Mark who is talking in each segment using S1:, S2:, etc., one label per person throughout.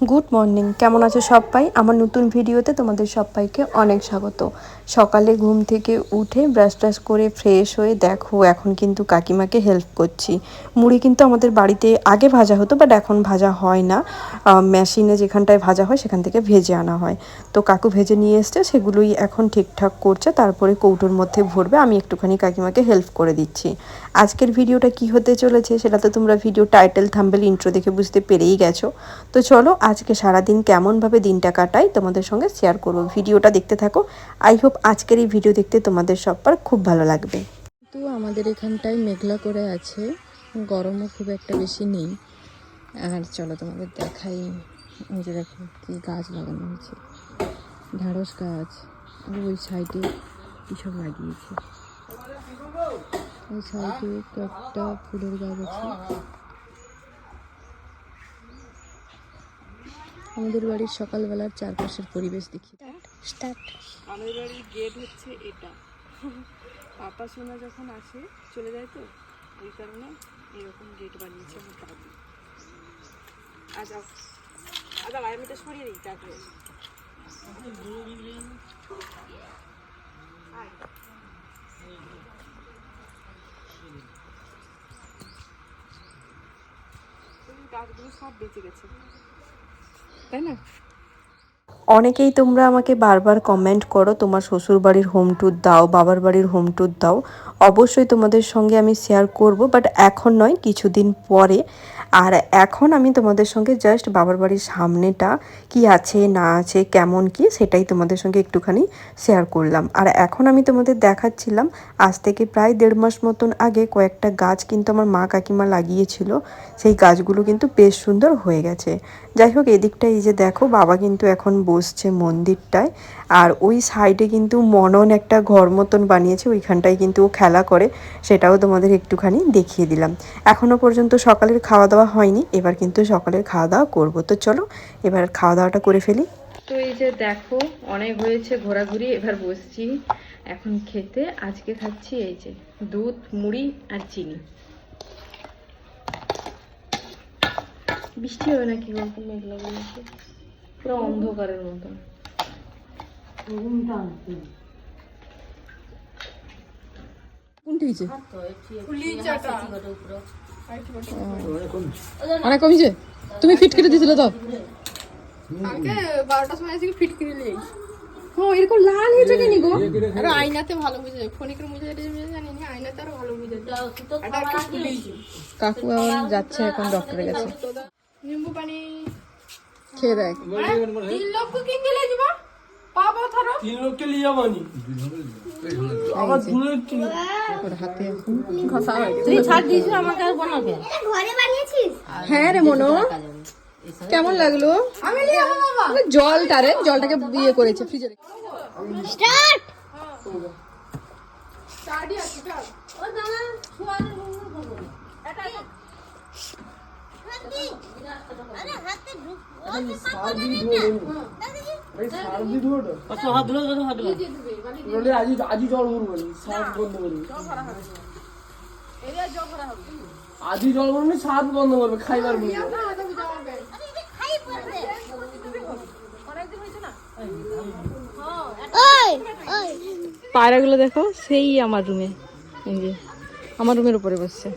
S1: Good morning. কেমন আছো সবাই? আমার নতুন ভিডিওতে তোমাদের সবাইকে অনেক স্বাগত। সকালে ঘুম থেকে উঠে ব্রাশ ট্রাশ করে ফ্রেশ হয়ে দেখো, এখন কিন্তু কাকিমাকে হেল্প করছি। মুড়ি কিন্তু আমাদের বাড়িতে আগে ভাজা হতো বাট এখন ভাজা হয় না। মেশিনে যেখানটায় ভাজা হয়, সেখান থেকে ভেজে আনা হয়। তো কাকু ভেজে নিয়ে এসছে, সেগুলোই এখন ঠিকঠাক করছে, তারপরে কৌটোর মধ্যে ভরবে, আমি একটুখানি কাকিমাকে হেল্প করে দিচ্ছি। আজকের ভিডিওটা কি হতে চলেছে, সেটা তো তোমরা ভিডিও টাইটেল থাম্বেল ইন্ট্রো দেখে বুঝতে পেরেই গেছো। তো চলো আজকে সারাদিন কেমনভাবে দিনটা কাটাই তোমাদের সঙ্গে শেয়ার করব। ভিডিওটা দেখতে থাকো। আই হোপ আজকের এই ভিডিও দেখতে তোমাদের সবার খুব ভালো লাগবে।
S2: তো আমাদের এখানটায় মেঘলা করে আছে। গরমও খুব একটা বেশি নেই। আর চলো তোমাদের দেখাই। ওই যে দেখো কি গাছ লাগানো হয়েছে। ঢ্যাঁড়স গাছ, ওই সাইডে কীসব লাগিয়েছে। ওই সাইডে কয়েকটা ফুলের গাছ আছে। আমাদের বাড়ির সকালবেলার চারপাশের পরিবেশ দেখি।
S1: আমাদের বাড়ির গেট হচ্ছে এটা। পাপা সোনা যখন আসে চলে যায় তো ওই কারণে এরকম গেট বানিয়েছে আমার দাদু আচ্ছা আমি এটা সরিয়ে দিই তারপরে। গাছগুলো সব বেঁচে গেছে। তাই না? অনেকেই তোমরা আমাকে বারবার কমেন্ট করো, তোমার শ্বশুর বাড়ির হোম ট্যুর দাও, বাবার বাড়ির হোম ট্যুর দাও। অবশ্যই তোমাদের সঙ্গে আমি শেয়ার করব বাট এখন নয়, কিছুদিন পরে। আর এখন আমি তোমাদের সঙ্গে জাস্ট বাবার বাড়ির সামনেটা কি আছে, না আছে, কেমন কি, সেটাই তোমাদের সঙ্গে একটুখানি শেয়ার করলাম। আর এখন আমি তোমাদের দেখাচ্ছিলাম, আজ থেকে প্রায় দেড় মাস মতন আগে কয়েকটা গাছ কিন্তু আমার মা কাকিমা লাগিয়েছিল। সেই গাছগুলো কিন্তু বেশ সুন্দর হয়ে গেছে। যাই হোক এদিকটা এই যে দেখো, বাবা কিন্তু এখন বসছে মন্দিরটায়, আর ওই সাইডে কিন্তু মনন একটা ঘর মতন বানিয়েছে, ওইখানটায় কিন্তু ও খেলা করে, সেটাও তোমাদের একটুখানি দেখিয়ে দিলাম। এখনও পর্যন্ত সকালের খাওয়া দাওয়া হয়নি, এবার কিন্তু সকালের খাওয়া দাওয়া করব। তো চলো, এবার খাওয়া দাওয়াটা করে ফেলি। তো এই যে দেখো, অনেক হয়েছে ঘোরাঘুরি, এবার বসছি। এখন খেতে, আজকে খাচ্ছি এই যে দুধ, মুড়ি আর চিনি। বৃষ্টি হবে নাকি গল্প মেঘলা বলেছে পুরো অন্ধকারের মতন।
S2: অনেক কমিছে তুমি ফিট কেটে তো?
S3: বারোটার সময় ফিট নিয়ে
S2: ও এরকম লাল হয়েছে কেন গো?
S3: আরে আয়নাতে ভালো বুঝে যায় ফোনিকের মুজে বুঝে জানি না আয়নাতে আরও ভালো বুঝে।
S2: কাকু যাচ্ছে এখন ডক্টরের কাছে।
S3: নিম্বু পানি।
S2: খেয়ে দেখ।
S3: তিন লক্ষ কিন দিলে যাব পাবো থারো
S4: তিন লোককে নিয়ে যাবানি আবার দূরে
S2: ওর হাতে
S3: ঘষা হয়ে গেছে।
S5: তুই ছাড় দিয়েছিস আমাকে আর বানাবে
S2: হ্যাঁ রে মনো। কেমন লাগল?
S3: আমি নিয়ে যাব বাবা।
S2: জলটা রে জলটাকে ইয়ে করেছে ফ্রিজে
S3: আছে
S4: নইলে আজই আজই জল ভরবো বন্ধ করবি আজই জল ভরবো সার বন্ধ করবে খাইবার বলব
S3: না
S2: পায়রাগুলো দেখো সেই আমার রুমে যে আমার রুমের উপরে বসছে।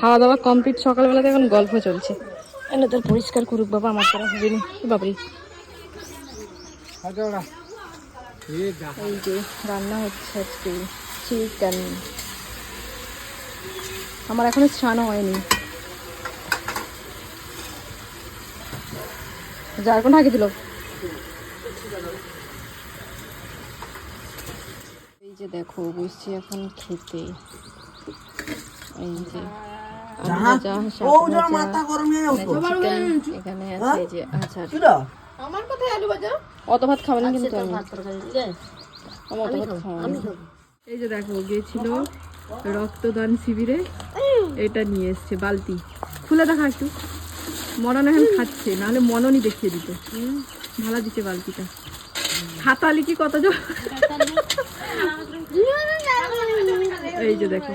S2: খাওয়া দাওয়া কমপ্লিট সকালবেলাতে এখন গল্প চলছে। এনে তোর পরিষ্কার করুক বাবা আমার দ্বারা হবে না। বাবরি এই যে রান্না হচ্ছে আজকে চিকেন আমার এখনও স্নানও হয়নি। যার কোন আগে দিল। এই যে দেখো বসছি এখন খেতে। এই যে আলু ভাজা, শাক ভাজা, এখানে আছে যে আচার।
S3: আমার কথাই আলু ভাজা?
S2: অত ভাত খাবে না কিন্তু আমি। আমি অত ভাত খাব এই যে দেখো গেছিল রক্তদান শিবিরে। এটা নিয়ে এসছে বালতি। খুলে দেখা একটু। মনন এখন খাচ্ছে নাহলে মননই দেখিয়ে দিত। ভালো দিচ্ছে বালতিটা। খাতা লিখি কত জন এই যে দেখো।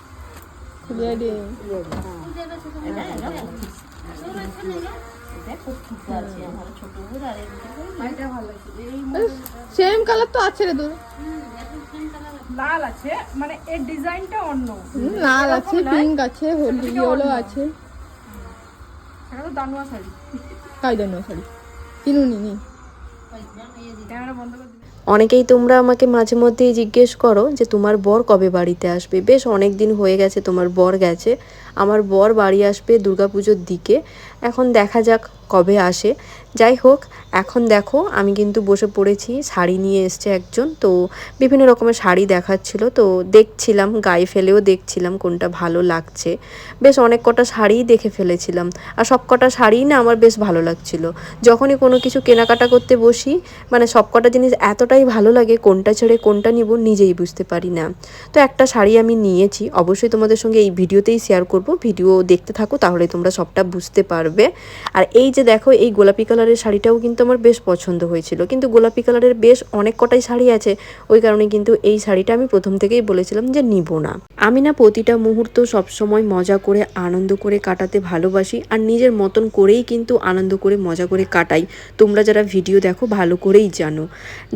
S2: সেম কালার তো আছে রে তোর
S3: লাল আছে মানে এর ডিজাইনটা অন্য।
S2: লাল আছে পিঙ্ক আছে হলুদ ইয়েলো আছে।
S3: এটা তো দানুয়া শাড়ি।
S2: কাই দেন শাড়ি? কিনুনি নি।
S3: ক্যামেরা বন্ধ করে
S1: অনেকেই তোমরা আমাকে মাঝে মধ্যেই জিজ্ঞেস করো যে তোমার বর কবে বাড়িতে আসবে? বেশ অনেক দিন হয়ে গেছে, তোমার বর গেছে। আমার বর বাড়ি আসবে দুর্গাপুজোর দিকে। এখন দেখা যাক কবে আসে। যাই হোক, এখন দেখো, আমি কিন্তু বসে পড়েছি, শাড়ি নিয়ে এসছে একজন, তো বিভিন্ন রকমের শাড়ি দেখাচ্ছিল, তো দেখছিলাম, গায়ে ফেলেও দেখছিলাম কোনটা ভালো লাগছে। বেশ অনেক কটা শাড়িই দেখে ফেলেছিলাম, আর সব কটা শাড়িই না আমার বেশ ভালো লাগছিল। যখনই কোনো কিছু কেনাকাটা করতে বসি মানে সব কটা জিনিস এতটাই ভালো লাগে, কোনটা ছেড়ে কোনটা নিব নিজেই বুঝতে পারি না। তো একটা শাড়ি আমি নিয়েছি, অবশ্যই তোমাদের সঙ্গে এই ভিডিওতেই শেয়ার করব, ভিডিও দেখতে থাকো, তাহলে তোমরা সবটা বুঝতে পারবে। আর এই যে দেখো, এই গোলাপি কালারের শাড়িটাও কিন্তু আমার বেশ পছন্দ হয়েছিল। কিন্তু গোলাপি কালারের বেশ অনেক কটাই শাড়ি আছে, ওই কারণে কিন্তু এই শাড়িটা আমি প্রথম থেকেই বলেছিলাম যে নিব না। আমি না প্রতিটা মুহূর্ত সবসময় মজা করে, আনন্দ করে কাটাতে ভালোবাসি, আর নিজের মতন করেই কিন্তু আনন্দ করে, মজা করে কাটাই। তোমরা যারা ভিডিও দেখো, ভালো করেই জানো।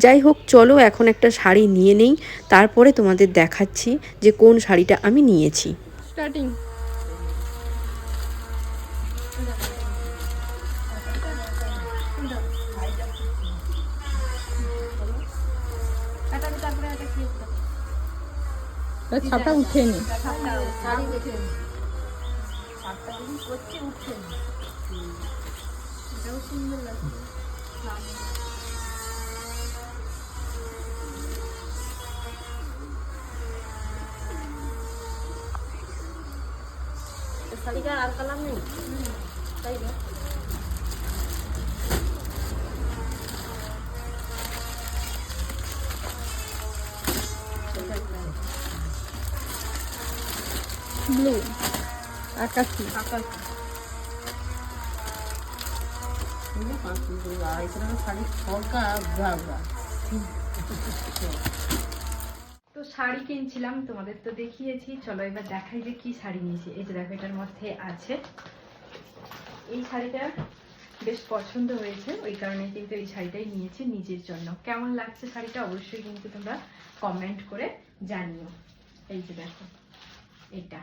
S1: যাই হোক, চলো এখন একটা শাড়ি নিয়ে নেই, তারপরে তোমাদের দেখাচ্ছি যে কোন শাড়িটা আমি নিয়েছি।
S2: স্টার্টিং ছাপটা উঠেনি।
S3: শাড়িটার আর কালার নেই? তাই না
S2: ব্লু আকাশি
S3: আকাশ।
S1: তো শাড়ি কিনছিলাম, তোমাদের তো দেখিয়েছি। চলো এবার দেখাই যে কি শাড়ি নিয়েছি। এই যে দেখো, এটার মধ্যে আছে এই শাড়িটা বেশ পছন্দ হয়েছে। ওই কারণে কিন্তু এই শাড়িটাই নিয়েছি নিজের জন্য। কেমন লাগছে শাড়িটা অবশ্যই কিন্তু তোমরা কমেন্ট করে জানিও। এই যে দেখো, এটা।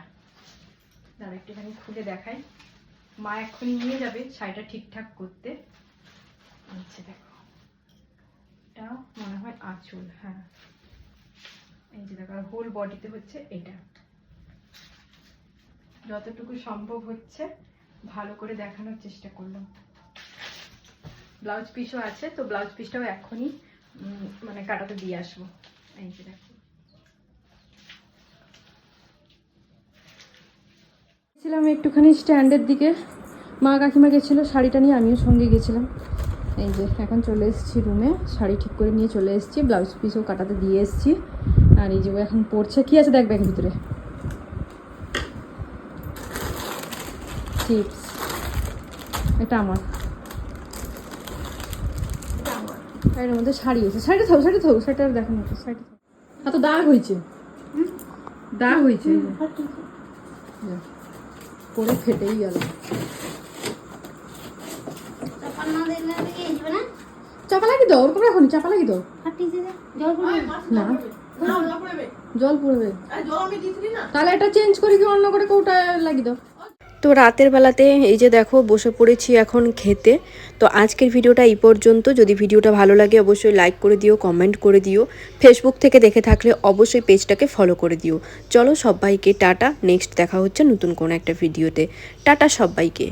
S1: দাঁড়া একটুখানি খুলে দেখাই। মা এক্ষুনি নিয়ে যাবে শাড়িটা ঠিকঠাক করতে। আচ্ছা দেখো এটা মনে হয় আঁচল হ্যাঁ। এই যে দেখো হোল বডিতে হচ্ছে এটা। যতটুকু সম্ভব হচ্ছে ভালো করে দেখানোর চেষ্টা করলাম। ব্লাউজ পিসও আছে, তো ব্লাউজ পিসটাও এখনই মানে কাটাতে দিয়ে আসব। এই যে দেখো। ছিলাম একটুখানি স্ট্যান্ডের দিকে। মা কাকিমা গেছিল, শাড়িটা নিয়ে আমিও সঙ্গে গেছিলাম। এই যে, এখন চলে এসেছি রুমে শাড়ি ঠিক করে নিয়ে চলে এসেছি, ব্লাউজ পিসও কাটাতে দিয়ে এসেছি। আর এই যে ও এখন পড়ছে কি আছে দেখ ব্যাগের ভিতরে? চিপস এটা আমার। এর মধ্যে শাড়ি আছে। শাড়িটা থাক শাড়ি থাক শাড়িটা আর দেখানো হচ্ছে শাড়িটা থাক। এত দাগ হয়েছে। দাগ হয়েছে। পরে ফেটেই গেল। চাপা লাগি দাও ওরকম রাখো চাপা লাগি দাও। না। জল পড়বে। তাহলে এটা চেঞ্জ করে কি অন্য করে কোটা লাগি দাও? তো রাতের বেলাতে এই যে দেখো বসে পড়েছি এখন খেতে। তো আজকের ভিডিওটা এই পর্যন্ত। যদি ভিডিওটা ভালো লাগে অবশ্যই লাইক করে দিও কমেন্ট করে দিও। ফেসবুক থেকে দেখে থাকলে অবশ্যই পেজটাকে ফলো করে দিও। চলো সবাইকে টাটা। নেক্সট দেখা হচ্ছে নতুন কোনো একটা ভিডিওতে। টাটা সবাইকে।